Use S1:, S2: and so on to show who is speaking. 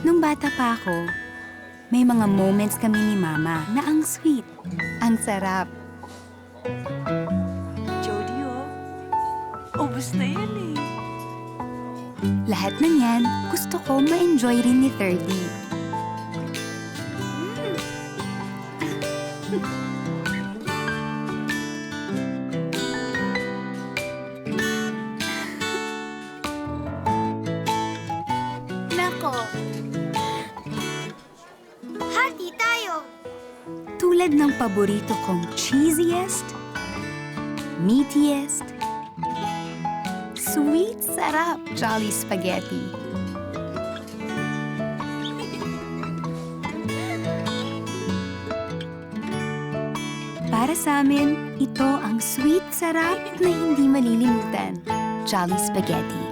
S1: Nung bata pa ako, may mga moments kami ni Mama na ang sweet, ang sarap.
S2: Jody, oh. Ubus na yan eh.
S1: Lahat ng yan, gusto ko ma-enjoy rin ni 30.
S3: Nako.
S1: Tulad ng paborito kong cheesiest, meatiest, sweet sarap Jolly Spaghetti. Para sa amin, ito ang sweet sarap na hindi malilimutan. Jolly Spaghetti.